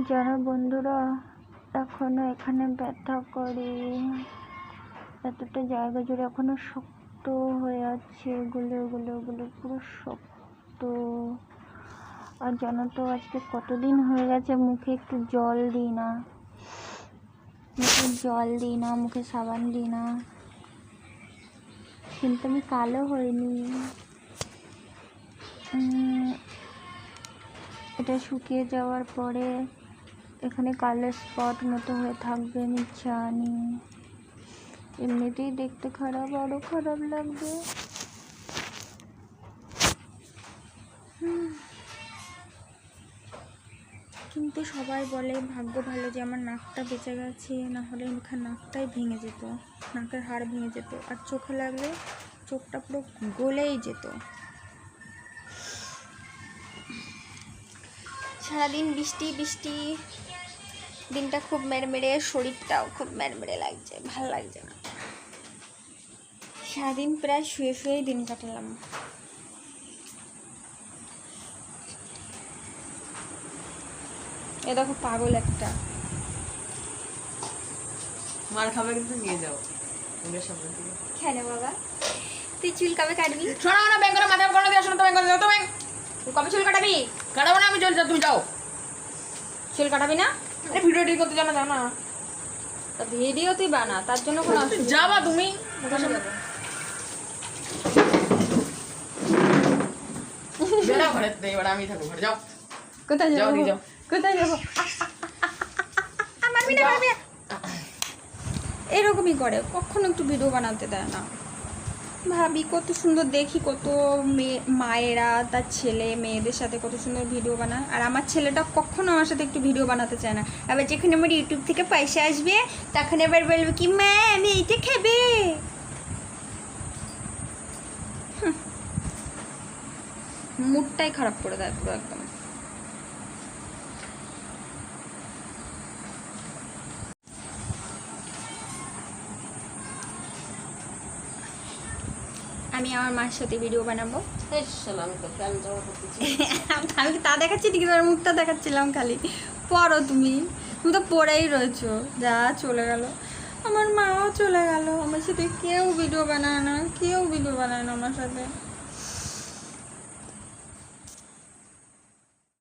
যারা বন্ধুরা, এখনও এখানে ব্যথা করে, এতটা জায়গা জুড়ে এখনও শক্ত হয়ে আছে ওগুলো ওগুলো ওগুলো পুরো শক্ত। আর জানো তো, আজকে কতদিন হয়ে গেছে মুখে একটু জল দিই না। মুখে জল দিই না, মুখে সাবান দিই না। কিন্তু আমি কালো হইনি এটা শুকিয়ে যাওয়ার পরে এখানে কালো স্পট মতো হয়ে থাকবে জানি এমনিতেই দেখতে খারাপ আরও খারাপ লাগবে। কিন্তু সবাই বলে, ভাগ্য ভালো যে আমার নাকটা বেঁচে গেছে, না হলে এখানে নাকটাই ভেঙে যেত, নাকের হাড় ভেঙে যেত, আর চোখে লাগলে চোখটা পুরো গলেই যেত সারাদিন বৃষ্টি বৃষ্টি দিনটা খুব মেরমেরে শরীরটাও খুব মেরমেরে লাগছে ভালো লাগছে না। সারাদিন প্রায় শুয়ে শুয়েই দিন কাটালাম। এ দেখো পাগল একটা। মার খাবে কিন্তু নিয়ে যাও কেন বাবা? তুই চুল কবে কাটবি? শোনাও না ব্যাংক করে মাথায় করে দিয়ে শোনো তো ব্যাংক দাও তো ব্যাংক তুই কবে চুল কাটাবি? কাটাবো না আমি চল যাও তুমি যাও। চুল কাটাবি না? ভিডিও করতে জানা ভিডিও তুই বানা তার জন্য কোনো যাবা তুমি কোথায় যাব? কোথায় যাব? এরকমই করে কখনো একটু ভিডিও বানাতে দেয় না। ভাবি, কত সুন্দর দেখি, কত মেয়ে, মায়েরা, তার ছেলে, মেয়েদের সাথে কত সুন্দর ভিডিও বানায়। আর আমার ছেলেটা কখনো আমার সাথে একটু ভিডিও বানাতে চায় না। আবার যেখানে আমার ইউটিউব থেকে পয়সা আসবে, তখন আবার বলবে কি, মা, আমি এইটা খাবে। মুডটাই খারাপ করে দেয় পুরো একদম। আমি আমার মার সাথে ভিডিও বানাবো। আমি তা দেখাচ্ছি ঠিক তোমার মুখটা দেখাচ্ছিলাম খালি। পড়ো তুমি। তুমি তো পড়েই রয়েছো। যা চলে গেল। আমার মাও চলে গেল। আমার সাথে কেউ ভিডিও বানায় না। কেউ ভিডিও বানায় না আমার সাথে।